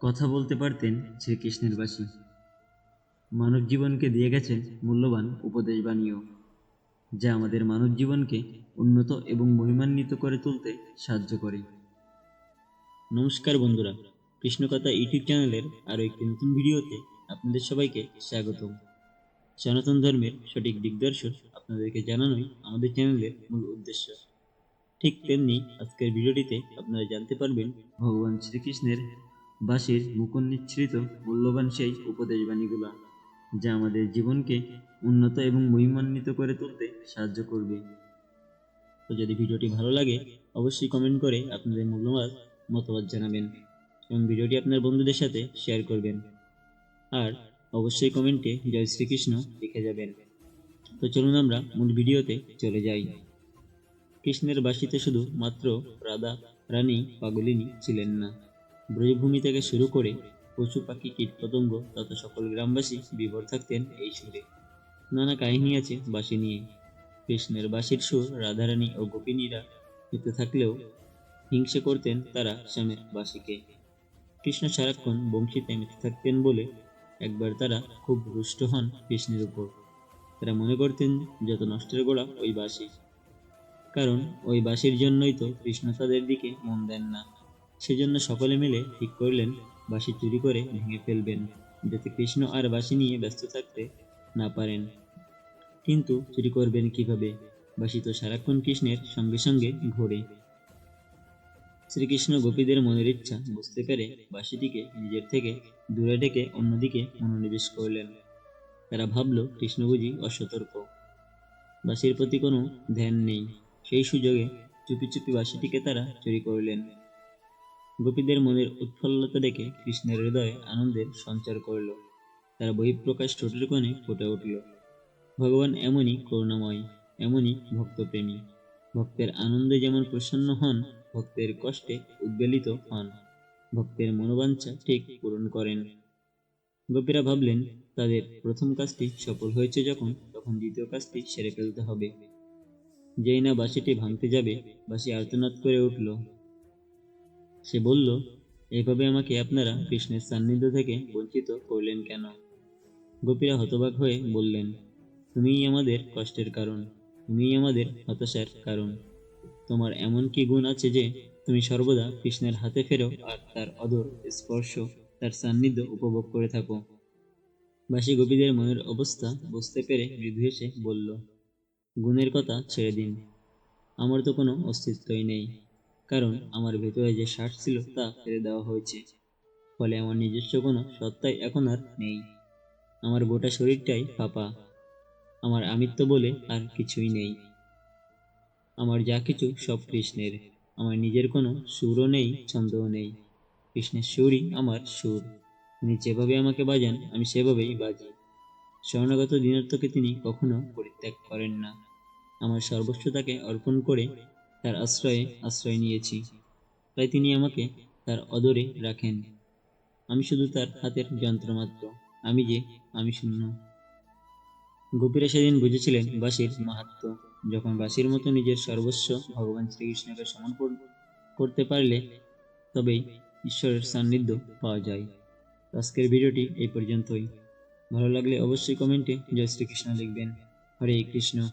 কথা বলতে পারতেন শ্রীকৃষ্ণের বাসী। মানব জীবনকে দিয়ে গেছেন মূল্যবান উপদেশ বাণীও, যা আমাদের মানব জীবনকে উন্নত এবং মহিমান্বিত করে তুলতে সাহায্য করে। নমস্কার বন্ধুরা কৃষ্ণকথা ইউটিউব চ্যানেলের আরও একটি নতুন ভিডিওতে আপনাদের সবাইকে স্বাগতম। সনাতন ধর্মের সঠিক দিগদর্শন আপনাদেরকে জানানোই আমাদের চ্যানেলের মূল উদ্দেশ্য। ঠিক তেমনি আজকের ভিডিওটিতে আপনারা জানতে পারবেন ভগবান শ্রীকৃষ্ণের বাসীর মুকুন নিঃসৃত মূল্যবান সেই উপদেশ বাণীগুলা যা আমাদের জীবনকে উন্নত এবং মহিমান্বিত করে তুলতে সাহায্য করবে। তো যদি ভিডিওটি ভালো লাগে, অবশ্যই কমেন্ট করে আপনাদের মূল্যবান মতামত জানাবেন এবং ভিডিওটি আপনার বন্ধুদের সাথে শেয়ার করবেন। আর অবশ্যই কমেন্টে জয় শ্রীকৃষ্ণ লিখে যাবেন। তো চলুন আমরা মূল ভিডিওতে চলে যাই। কৃষ্ণের বাসিতে শুধু মাত্র রাধা, রানী, পাগলিনী ছিলেন না। ব্রজভূমি থেকে শুরু করে পশু, পাখি কীট পতঙ্গ তথা সকল গ্রামবাসী বিভোর থাকতেন এই সুরে। নানা কাহিনী আছে বাসি নিয়ে। কৃষ্ণের বাসির সুর রাধারানী ও গোপিনীরা পেতে থাকলেও হিংসে করতেন তারা শ্যামের বাসিকে কৃষ্ণ সারাক্ষণ বংশীতে মেতে থাকতেন বলে একবার তারা খুব রুষ্ট হন কৃষ্ণের উপর। তারা মনে করতেন যত নষ্টের গোড়া ওই বাসি কারণ ওই বাসির জন্যই তো কৃষ্ণ তাদের দিকে মন দেন না। সেজন্য সকলে মিলে ঠিক করলেন, বাঁশি চুরি করে ভেঙে ফেলবেন, যাতে কৃষ্ণ আর বাঁশি নিয়ে ব্যস্ত থাকতে না পারেন। কিন্তু চুরি করবেন কীভাবে? বাঁশি তো সারাক্ষণ কৃষ্ণের সঙ্গে সঙ্গে ঘোরে। শ্রীকৃষ্ণ গোপীদের মনের ইচ্ছা বুঝতে পেরে বাঁশিটিকে নিজের থেকে দূরে ডেকে অন্যদিকে মনোনিবেশ করলেন। তারা ভাবল, কৃষ্ণ বুঝি অসতর্ক। বাঁশির প্রতি কোনো ধ্যান নেই। সেই সুযোগে চুপি চুপি বাঁশিটিকে তারা চুরি করলেন। গোপীদের মনের উৎফুল্লতা দেখে কৃষ্ণের হৃদয়ে আনন্দের সঞ্চার করল। তার বহিঃপ্রকাশ ঠোঁটের কোণে ফুটে উঠল। ভগবান এমনই করুণাময়, এমনই ভক্তপ্রেমী। ভক্তের আনন্দে যেমন প্রসন্ন হন, ভক্তের কষ্টে উদ্বেলিত হন। ভক্তের মনোবাঞ্ছা ঠিক পূরণ করেন। গোপীরা ভাবলেন, তাদের প্রথম কাজটি সফল হয়েছে যখন, তখন দ্বিতীয় কাজটি সেরে ফেলতে হবে। যেই না বাসিটি ভাঙতে যাবে, বাঁশি আর্তনাদ করে উঠল। সে বলল, এভাবে আমাকে আপনারা কৃষ্ণের সান্নিধ্য থেকে বঞ্চিত করলেন কেন? গোপীরা হতবাক হয়ে বললেন, তুমিই আমাদের কষ্টের কারণ, তুমিই আমাদের হতাশার কারণ। তোমার এমন কি গুণ আছে যে, তুমি সর্বদা কৃষ্ণের হাতে ফেরো আর তার অদর স্পর্শ, তার সান্নিধ্য উপভোগ করে থাকো? বাসী গোপীদের মনের অবস্থা বুঝতে পেরে মৃদু হেসে বলল, গুণের কথা ছেড়ে দিন, আমার তো কোনো অস্তিত্বই নেই। কারণ আমার ভেতরে যে শ্বাস ছিল তা ফেলে দেওয়া হয়েছে। ফলে আমার নিজস্ব কোনো সত্তাই এখন আর নেই। আমার গোটা শরীরটাই ফাঁপা। আমার আমিত্ব বলে আর কিছুই নেই। আমার যা কিছু সব কৃষ্ণের। আমার নিজের কোনো সুরও নেই, ছন্দও নেই। কৃষ্ণের সুরই আমার সুর। তিনি যেভাবে আমাকে বাজান, আমি সেভাবেই বাজি। শরণাগত দিনার্থকে তিনি কখনো পরিত্যাগ করেন না। আমার সর্বস্ব তাকে অর্পণ করে তার আশ্রয়ে, আশ্রয় নিয়েছি। তাই তিনি আমাকে তার অদরে রাখেন। আমি শুধু তার হাতের যন্ত্রমাত্র আমি যে আমি শূন্য। গোপীরা সেদিন বুঝেছিলেন বাসির মাহাত্ম। যখন বাসির মতো নিজের সর্বস্ব ভগবান শ্রীকৃষ্ণকে সমর্পণ করতে পারলে তবেই ঈশ্বরের সান্নিধ্য পাওয়া যায়। আজকের ভিডিওটি এই পর্যন্তই। ভালো লাগলে অবশ্যই কমেন্টে জয় শ্রীকৃষ্ণ লিখবেন। হরে কৃষ্ণ।